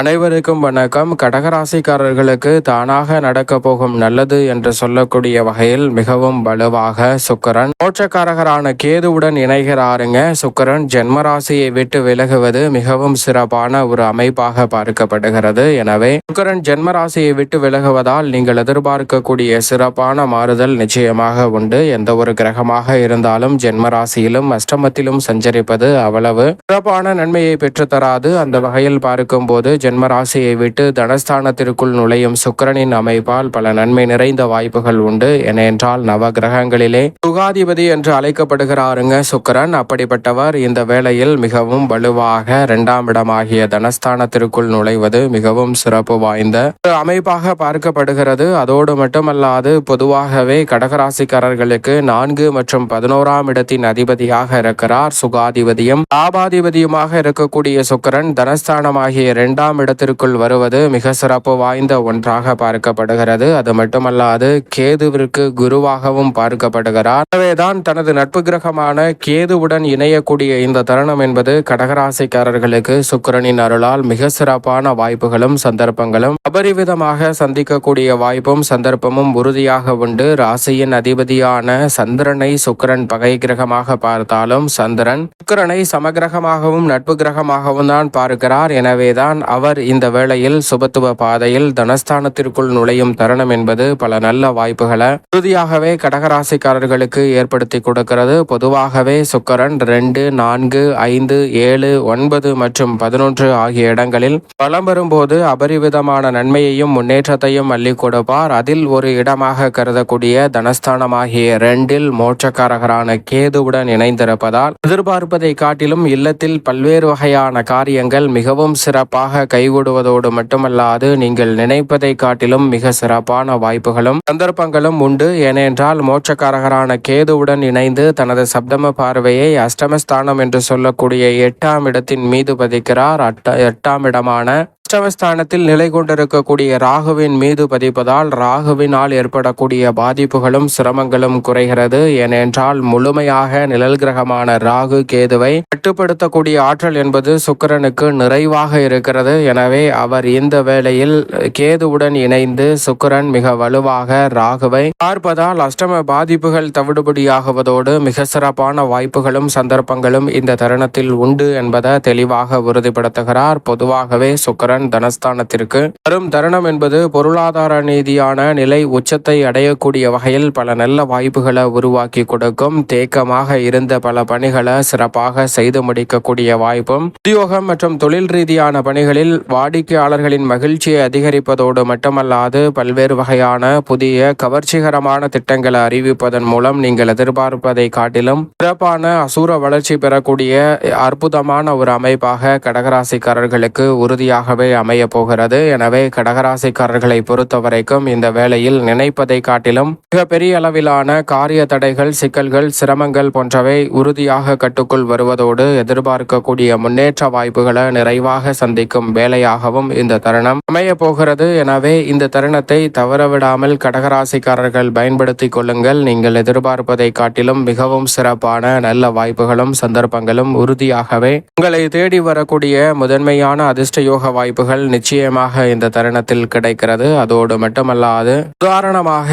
அனைவருக்கும் வணக்கம். கடகராசிக்காரர்களுக்கு தானாக நடக்க போகும் நல்லது என்று சொல்லக்கூடிய வகையில் மிகவும் வலுவாக சுக்கரன் மோட்சக்காரகரான கேதுவுடன் இணைகிறாருங்க. சுக்கரன் ஜென்மராசியை விட்டு விலகுவது மிகவும் சிறப்பான ஒரு அமைப்பாக பார்க்கப்படுகிறது. எனவே சுக்கரன் ஜென்மராசியை விட்டு விலகுவதால் நீங்கள் எதிர்பார்க்கக்கூடிய சிறப்பான மாறுதல் நிச்சயமாக உண்டு. எந்த ஒரு கிரகமாக இருந்தாலும் ஜென்மராசியிலும் அஷ்டமத்திலும் சஞ்சரிப்பது அவ்வளவு சிறப்பான நன்மையை பெற்றுத்தராது அந்த வகையில் பார்க்கும்போது ஜென்ம ராசியை விட்டு தனஸ்தானத்திற்குள் நுழையும் சுக்கரனின் அமைப்பால் பல நன்மை நிறைந்த வாய்ப்புகள் உண்டு. ஏனென்றால் நவ கிரகங்களிலே சுகாதிபதி என்று அழைக்கப்படுகிறாருங்க சுக்கிரன். அப்படிப்பட்டவர் இந்த வேளையில் மிகவும் வலுவாக இரண்டாம் இடமாகிய தனஸ்தானத்திற்குள் நுழைவது மிகவும் சிறப்பு வாய்ந்த அமைப்பாக பார்க்கப்படுகிறது. அதோடு மட்டுமல்லாது பொதுவாகவே கடகராசிக்காரர்களுக்கு நான்கு மற்றும் பதினோராம் இடத்தின் அதிபதியாக இருக்கிறார். சுகாதிபதியும் லாபாதிபதியுமாக இருக்கக்கூடிய சுக்கிரன் தனஸ்தானமாகிய இரண்டாம் இடத்திற்குள் வருவது மிக சிறப்பு வாய்ந்த ஒன்றாக பார்க்கப்படுகிறது. அது மட்டுமல்லாது கேதுவிற்கு குருவாகவும் பார்க்கப்படுகிறார். எனவேதான் தனது நட்பு கிரகமான கேதுவுடன் இணையக்கூடிய இந்த தருணம் என்பது கடகராசிக்காரர்களுக்கு சுக்கிரனின் அருளால் மிக சிறப்பான வாய்ப்புகளும் சந்தர்ப்பங்களும் அபரிவிதமாக சந்திக்கக்கூடிய வாய்ப்பும் சந்தர்ப்பமும் உறுதியாக உண்டு. ராசியின் அதிபதியான சந்திரனை சுக்கரன் பகை கிரகமாக பார்த்தாலும் சந்திரன் சுக்கிரனை சமகிரகமாகவும் நட்பு கிரகமாகவும் தான் பார்க்கிறார். எனவேதான் அவர் இந்த வேளையில் சுபத்துவ பாதையில் தனஸ்தானத்திற்குள் நுழையும் தருணம் என்பது பல நல்ல வாய்ப்புகளை உறுதியாகவே கடகராசிக்காரர்களுக்கு ஏற்படுத்தி கொடுக்கிறது. பொதுவாகவே சுக்கரன் ரெண்டு நான்கு ஐந்து ஏழு ஒன்பது மற்றும் பதினொன்று ஆகிய இடங்களில் பலம் வரும்போது அபரிவிதமான நன்மையையும் முன்னேற்றத்தையும் அள்ளி கொடுப்பார். அதில் ஒரு இடமாக கருதக்கூடிய தனஸ்தானமாகிய ரெண்டில் மோட்சக்காரகரான கேதுவுடன் இணைந்திருப்பதால் எதிர்பார்ப்பதை காட்டிலும் இல்லத்தில் பல்வேறு வகையான காரியங்கள் மிகவும் சிறப்பாக கைகூடுவதோடு மட்டுமல்லாது நீங்கள் நினைப்பதை காட்டிலும் மிக சிறப்பான வாய்ப்புகளும் சந்தர்ப்பங்களும் உண்டு. ஏனென்றால் மோட்சக்காரகரான கேதுவுடன் இணைந்து தனது சப்தம பார்வையை அஷ்டமஸ்தானம் என்று சொல்லக்கூடிய எட்டாம் இடத்தின் மீது பதிக்கிறார். அட்ட எட்டாம் இடமான அஷ்டமஸ்தானத்தில் நிலை கொண்டிருக்கக்கூடிய ராகுவின் மீது பதிப்பதால் ராகுவினால் ஏற்படக்கூடிய பாதிப்புகளும் சிரமங்களும் குறைகிறது. ஏனென்றால் முழுமையாக நிழல் கிரகமான ராகு கேதுவை கட்டுப்படுத்தக்கூடிய ஆற்றல் என்பது சுக்கரனுக்கு நிறைவாக இருக்கிறது. எனவே அவர் இந்த வேளையில் கேதுவுடன் இணைந்து சுக்கிரன் மிக வலுவாக ராகுவை பார்ப்பதால் அஷ்டம பாதிப்புகள் தவிடுபடியாகுவதோடு மிக சிறப்பான வாய்ப்புகளும் சந்தர்ப்பங்களும் இந்த தருணத்தில் உண்டு என்பதை தெளிவாக உறுதிப்படுத்துகிறார். பொதுவாகவே சுக்கிரன் தனஸ்தானத்திற்கு. வரும் தருணம் என்பது பொருளாதார ரீதியான நிலை உச்சத்தை அடையக்கூடிய வகையில் பல நல்ல வாய்ப்புகளை உருவாக்கி கொடுக்கும். தேக்கமாக இருந்த பல பணிகளை சிறப்பாக செய்து முடிக்கக்கூடிய வாய்ப்பும். உத்தியோகம் மற்றும் தொழில் ரீதியான பணிகளில் வாடிக்கையாளர்களின் மகிழ்ச்சியை அதிகரிப்பதோடு மட்டுமல்லாது பல்வேறு வகையான புதிய கவர்ச்சிகரமான திட்டங்களை அறிவிப்பதன் மூலம் நீங்கள் எதிர்பார்ப்பதை காட்டிலும் சிறப்பான அசூர வளர்ச்சி பெறக்கூடிய அற்புதமான ஒரு அமைப்பாக கடகராசிக்காரர்களுக்கு உறுதியாகவே அமைய போகிறது. எனவே கடகராசிக்காரர்களை பொறுத்தவரைக்கும் இந்த வேளையில் நினைப்பதை காட்டிலும் மிகப்பெரிய அளவிலான காரிய தடைகள் சிக்கல்கள் சிரமங்கள் போன்றவை உறுதியாக கட்டுக்குள் வருவதோடு எதிர்பார்க்கக்கூடிய முன்னேற்ற வாய்ப்புகளை நிறைவாக சந்திக்கும் வேலையாகவும் இந்த தருணம் அமைய போகிறது. எனவே இந்த தருணத்தை தவறவிடாமல் கடகராசிக்காரர்கள் பயன்படுத்திக் கொள்ளுங்கள். நீங்கள் எதிர்பார்ப்பதை காட்டிலும் மிகவும் சிறப்பான நல்ல வாய்ப்புகளும் சந்தர்ப்பங்களும் உறுதியாகவே உங்களை தேடி வரக்கூடிய முதன்மையான அதிர்ஷ்ட யோக வாய்ப்புகள் நிச்சயமாக இந்த தருணத்தில் கிடைக்கிறது. அதோடு மட்டுமல்லாது உதாரணமாக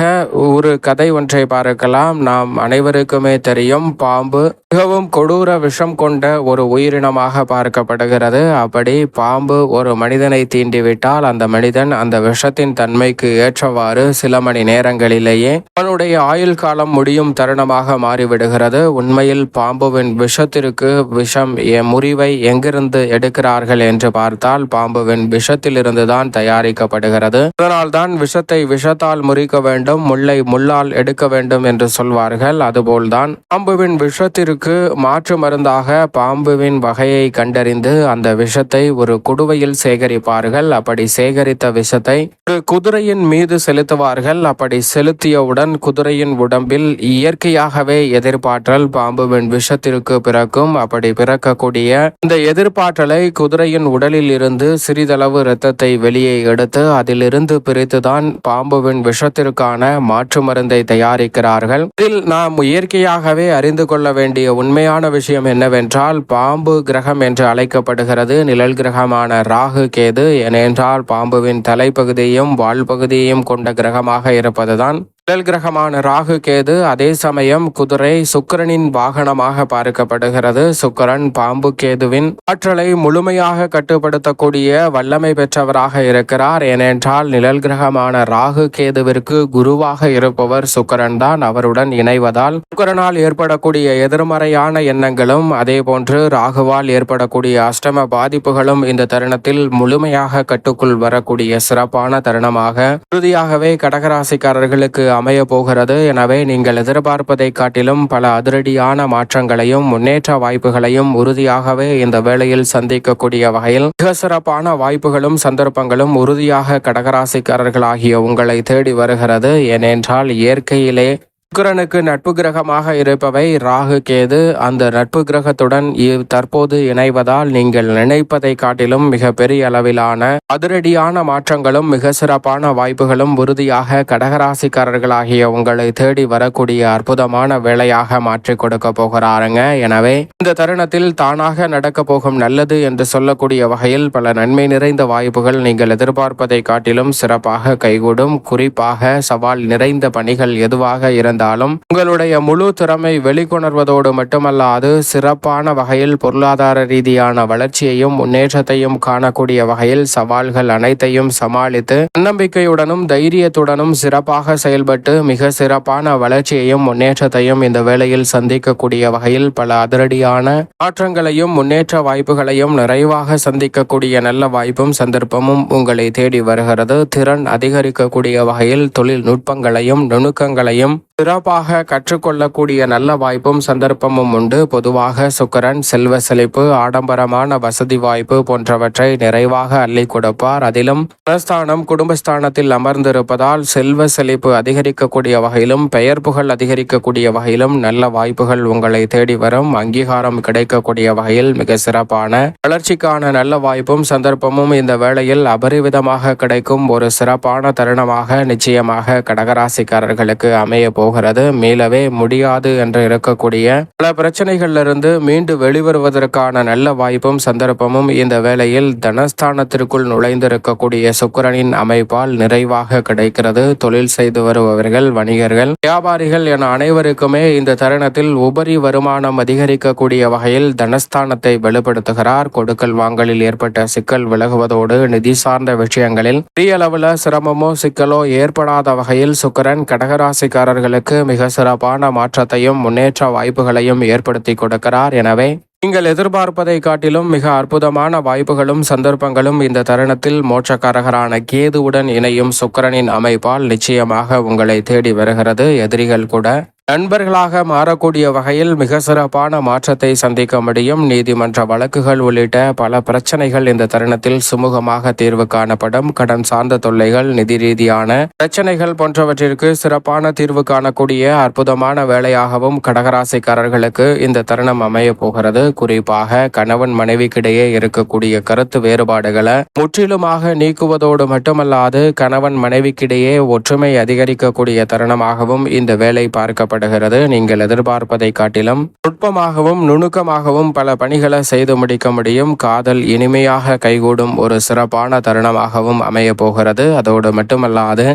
ஒரு கதை ஒன்றை பார்க்கலாம். நாம் அனைவருக்குமே தெரியும் பாம்பு மிகவும் கொடூர விஷம் கொண்ட ஒரு உயிரினமாக பார்க்கப்படுகிறது. அப்படி பாம்பு ஒரு மனிதனை தீண்டிவிட்டால் அந்த மனிதன் அந்த விஷத்தின் தன்மைக்கு ஏற்றவாறு சில மணி நேரங்களிலேயே அவனுடைய ஆயுள் காலம் முடியும் தருணமாக மாறிவிடுகிறது. உண்மையில் பாம்புவின் விஷத்திற்கு விஷம் முறிவை எங்கிருந்து எடுக்கிறார்கள் என்று பார்த்தால் பாம்பு பாம்புவின் விஷத்திலிருந்து தான் தயாரிக்கப்படுகிறது. அதனால்தான் விஷத்தை விஷத்தால் முறிக்க வேண்டும் முல்லை முள்ளால் எடுக்க வேண்டும் என்று சொல்வார்கள். அதுபோல்தான் பாம்புவின் விஷத்திற்கு மாற்று மருந்தாக பாம்புவின் வகையை கண்டறிந்து அந்த விஷத்தை ஒரு குடுவையில் சேகரிப்பார்கள். அப்படி சேகரித்த விஷத்தை ஒரு குதிரையின் மீது செலுத்துவார்கள். அப்படி செலுத்தியவுடன் குதிரையின் உடம்பில் இயற்கையாகவே எதிர்பார்த்தல் பாம்புவின் விஷத்திற்கு பிறக்கும். அப்படி பிறக்கக்கூடிய இந்த எதிர்பார்த்தலை குதிரையின் உடலில் இருந்து சிறிது சிறிதளவு இரத்தத்தை வெளியே எடுத்து அதிலிருந்து பிரித்துதான் பாம்புவின் விஷத்திற்கான மாற்று மருந்தை தயாரிக்கிறார்கள். இதில் நாம் இயற்கையாகவே அறிந்து கொள்ள வேண்டிய உண்மையான விஷயம் என்னவென்றால் பாம்பு கிரகம் என்று அழைக்கப்படுகிறது. நிழல் கிரகமான ராகு கேது ஏனென்றால் பாம்புவின் தலைப்பகுதியும் வால் பகுதியையும் கொண்ட கிரகமாக இருப்பதுதான் நிழல் கிரகமான ராகு கேது அதே சமயம் குதிரை சுக்கிரனின் வாகனமாக பார்க்கப்படுகிறது. சுக்கரன் பாம்பு கேதுவின் ஆற்றலை முழுமையாக கட்டுப்படுத்தக்கூடிய வல்லமை பெற்றவராக இருக்கிறார். ஏனென்றால் நிழல் கிரகமான ராகு கேதுவிற்கு குருவாக இருப்பவர் சுக்கரன் தான். அவருடன் இணைவதால் சுக்கரனால் ஏற்படக்கூடிய எதிர்மறையான எண்ணங்களும் அதே போன்று ராகுவால் ஏற்படக்கூடிய அஷ்டம பாதிப்புகளும் இந்த தருணத்தில் முழுமையாக கட்டுக்குள் வரக்கூடிய சிறப்பான தருணமாக உறுதியாகவே கடகராசிக்காரர்களுக்கு அமைய போகிறது எனவே நீங்கள் எதிர்பார்ப்பதை காட்டிலும் பல அதிரடியான மாற்றங்களையும் முன்னேற்ற வாய்ப்புகளையும் உறுதியாகவே இந்த வேளையில் சந்திக்கக்கூடிய வகையில் மிக சிறப்பான வாய்ப்புகளும் சந்தர்ப்பங்களும் உறுதியாக கடகராசிக்காரர்களாகிய உங்களை தேடி வருகிறது. ஏனென்றால் இயற்கையிலே சுக்கிரனுக்கு நட்பு கிரகமாக இருப்பவை ராகு கேது. அந்த நட்பு கிரகத்துடன் இவ் தற்போது இணைவதால் நீங்கள் நினைப்பதை காட்டிலும் மிக பெரிய அளவிலான அதிரடியான மாற்றங்களும் மிக சிறப்பான வாய்ப்புகளும் உறுதியாக கடகராசிக்காரர்களாகிய உங்களை தேடி வரக்கூடிய அற்புதமான வேலையாக மாற்றி கொடுக்க போகிறாருங்க. எனவே இந்த தருணத்தில் தானாக நடக்க போகும் நல்லது என்று சொல்லக்கூடிய வகையில் பல நன்மை நிறைந்த வாய்ப்புகள் நீங்கள் எதிர்பார்ப்பதை காட்டிலும் சிறப்பாக கைகூடும். குறிப்பாக சவால் நிறைந்த பணிகள் எதுவாக இருந்த இருந்தாலும் உங்களுடைய முழு திறமை வெளிக்கொணர்வதோடு மட்டுமல்லாது சிறப்பான வகையில் பொருளாதார ரீதியான வளர்ச்சியையும் முன்னேற்றத்தையும் காணக்கூடிய வகையில் சவால்கள் அனைத்தையும் சமாளித்து தன்னம்பிக்கையுடனும் தைரியத்துடனும் சிறப்பாக செயல்பட்டு மிக சிறப்பான வளர்ச்சியையும் முன்னேற்றத்தையும் இந்த வேளையில் சந்திக்கக்கூடிய வகையில் பல அதிரடியான மாற்றங்களையும் முன்னேற்ற வாய்ப்புகளையும் நிறைவாக சந்திக்கக்கூடிய நல்ல வாய்ப்பும் சந்தர்ப்பமும் உங்களை தேடி வருகிறது. திறன் அதிகரிக்கக்கூடிய வகையில் தொழில்நுட்பங்களையும் நுணுக்கங்களையும் சிறப்பாக கற்றுக்கொள்ளக்கூடிய நல்ல வாய்ப்பும் சந்தர்ப்பமும் உண்டு. பொதுவாக சுக்கரன் செல்வ செழிப்பு ஆடம்பரமான வசதி வாய்ப்பு போன்றவற்றை நிறைவாக அள்ளி கொடுப்பார். அதிலும் தனஸ்தானம் குடும்பஸ்தானத்தில் அமர்ந்திருப்பதால் செல்வ செழிப்பு அதிகரிக்கக்கூடிய வகையிலும் பெயர் புகழ் அதிகரிக்கக்கூடிய வகையிலும் நல்ல வாய்ப்புகள் உங்களை தேடி வரும். அங்கீகாரம் கிடைக்கக்கூடிய வகையில் மிக சிறப்பான வளர்ச்சிக்கான நல்ல வாய்ப்பும் சந்தர்ப்பமும் இந்த வேளையில் அபரிவிதமாக கிடைக்கும். ஒரு சிறப்பான தருணமாக நிச்சயமாக கடகராசிக்காரர்களுக்கு அமைய போகிறது. மீளவே முடியாது என்று இருக்கக்கூடிய பல பிரச்சனைகளிலிருந்து மீண்டு வெளிவருவதற்கான நல்ல வாய்ப்பும் சந்தர்ப்பமும் இந்த வேளையில் தனஸ்தானத்திற்குள் நுழைந்திருக்கக்கூடிய சுக்கரனின் அமைப்பால் நிறைவாக கிடைக்கிறது. தொழில் செய்து வருபவர்கள் வணிகர்கள் வியாபாரிகள் என அனைவருக்குமே இந்த தருணத்தில் உபரி வருமானம் அதிகரிக்கக்கூடிய வகையில் தனஸ்தானத்தை வெளிப்படுத்துகிறார். கொடுக்கல் வாங்கலில் ஏற்பட்ட சிக்கல் விலகுவதோடு நிதி சார்ந்த விஷயங்களில் பெரிய அளவில் சிரமமோ சிக்கலோ ஏற்படாத வகையில் சுக்கரன் கடகராசிக்காரர்கள் கடகராசிக்காரர்களுக்கு மிக சிறப்பான மாற்றத்தையும் முன்னேற்ற வாய்ப்புகளையும் ஏற்படுத்தி கொடுக்கிறார். எனவே நீங்கள் எதிர்பார்ப்பதை காட்டிலும் மிக அற்புதமான வாய்ப்புகளும் சந்தர்ப்பங்களும் இந்த தருணத்தில் மோட்சக்காரகரான கேதுவுடன் இணையும் சுக்கிரனின் அமைப்பால் நிச்சயமாக உங்களை தேடி வருகிறது. எதிரிகள் கூட நண்பர்களாக மாறக்கூடிய வகையில் மிக சிறப்பான மாற்றத்தை சந்திக்க முடியும். நீதிமன்ற வழக்குகள் உள்ளிட்ட பல பிரச்சனைகள் இந்த தருணத்தில் சுமூகமாக தீர்வு காணப்படும். கடன் சார்ந்த தொல்லைகள் நிதி ரீதியான பிரச்சனைகள் போன்றவற்றிற்கு சிறப்பான தீர்வு காணக்கூடிய அற்புதமான வேலையாகவும் கடகராசிக்காரர்களுக்கு இந்த தருணம் அமைய போகிறது. குறிப்பாக கணவன் மனைவிக்கிடையே இருக்கக்கூடிய கருத்து வேறுபாடுகளை முற்றிலுமாக நீக்குவதோடு மட்டுமல்லாது கணவன் மனைவிக்கிடையே ஒற்றுமை அதிகரிக்கக்கூடிய தருணமாகவும் இந்த வேலை பார்க்கப்படுகிறது நீங்கள் எதிர்பார்ப்பதை காட்டிலும் நுட்பமாகவும் நுணுக்கமாகவும் பல பணிகளை செய்து முடிக்க முடியும். காதல் இனிமையாக கைகூடும் ஒரு சிறப்பான தருணமாகவும் அமைய போகிறது. அதோடு மட்டுமல்லாது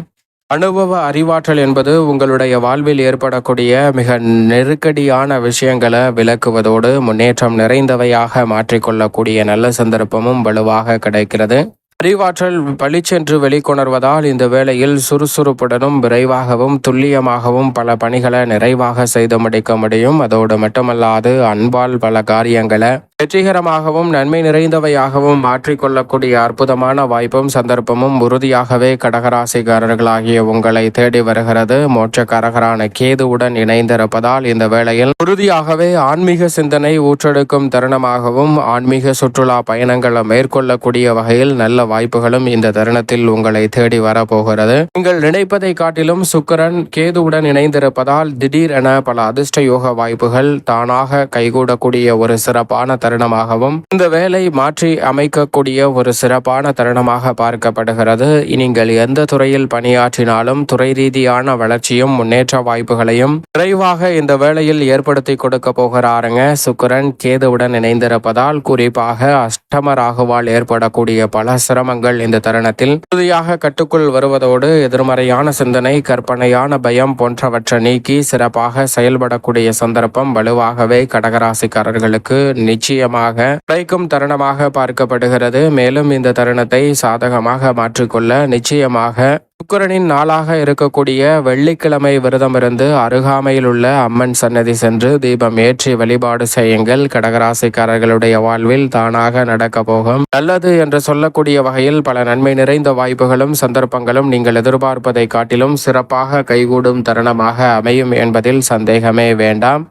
அனுபவ அறிவாற்றல் என்பது உங்களுடைய வாழ்வில் ஏற்படக்கூடிய மிக நெருக்கடியான விஷயங்களை விளக்குவதோடு முன்னேற்றம் நிறைந்தவையாக மாற்றிக்கொள்ளக்கூடிய நல்ல சந்தர்ப்பமும் வலுவாக கிடைக்கிறது. அறிவாற்றல் பளிச்சென்று வெளிக்கொணர்வதால் இந்த வேளையில் சுறுசுறுப்புடனும் விரைவாகவும் துல்லியமாகவும் பல பணிகளை நிறைவாக செய்து முடிக்க முடியும். அதோடு மட்டுமல்லாது அன்பால் பல காரியங்களை வெற்றிகரமாகவும் நன்மை நிறைந்தவையாகவும் மாற்றிக்கொள்ளக்கூடிய அற்புதமான வாய்ப்பும் சந்தர்ப்பமும் உறுதியாகவே கடகராசிக்காரர்களாகிய உங்களை தேடி வருகிறது. மோட்சக்காரகரான கேதுவுடன் இணைந்திருப்பதால் இந்த வேளையில் உறுதியாகவே ஆன்மீக சிந்தனை ஊற்றெடுக்கும் தருணமாகவும் ஆன்மீக சுற்றுலா பயணங்களை மேற்கொள்ளக்கூடிய வகையில் நல்ல வாய்ப்புகளும் இந்த தருணத்தில் உங்களை தேடி வரப்போகிறது. நீங்கள் நினைப்பதை காட்டிலும் சுக்கரன் கேதுவுடன் இணைந்திருப்பதால் திடீரென பல அதிர்ஷ்ட யோக வாய்ப்புகள் தானாக கைகூடக்கூடிய ஒரு சிறப்பான தருணமாகவும் இந்த வேலை மாற்றி அமைக்கக்கூடிய ஒரு சிறப்பான தருணமாக பார்க்கப்படுகிறது. நீங்கள் எந்த துறையில் பணியாற்றினாலும் துறை ரீதியான வளர்ச்சியும் முன்னேற்ற வாய்ப்புகளையும் விரைவாக இந்த வேளையில் ஏற்படுத்தி கொடுக்க போகிறாருங்க. சுக்கரன் கேதுவுடன் இணைந்திருப்பதால் குறிப்பாக அஷ்டம ராகுவால் ஏற்படக்கூடிய பல சிரமங்கள் இந்த தருணத்தில். உறுதியாக கட்டுக்குள் வருவதோடு எதிர்மறையான சிந்தனை கற்பனையான பயம் போன்றவற்றை நீக்கி சிறப்பாக செயல்படக்கூடிய சந்தர்ப்பம் வலுவாகவே கடகராசிக்காரர்களுக்கு நிச்சயமாக கிடைக்கும் தருணமாக பார்க்கப்படுகிறது. மேலும் இந்த தருணத்தை சாதகமாக மாற்றிக்கொள்ள நிச்சயமாக சுக்கரனின் நாளாக இருக்கக்கூடிய வெள்ளிக்கிழமை விரதமிருந்து அருகாமையில் உள்ள அம்மன் சன்னதி சென்று தீபம் ஏற்றி வழிபாடு செய்யுங்கள். கடகராசிக்காரர்களுடைய வாழ்வில் தானாக நடக்க போகும். நல்லது என்று சொல்லக்கூடிய வகையில் பல நன்மை நிறைந்த வாய்ப்புகளும் சந்தர்ப்பங்களும் நீங்கள் எதிர்பார்ப்பதை காட்டிலும் சிறப்பாக கைகூடும் தருணமாக அமையும் என்பதில் சந்தேகமே வேண்டாம்.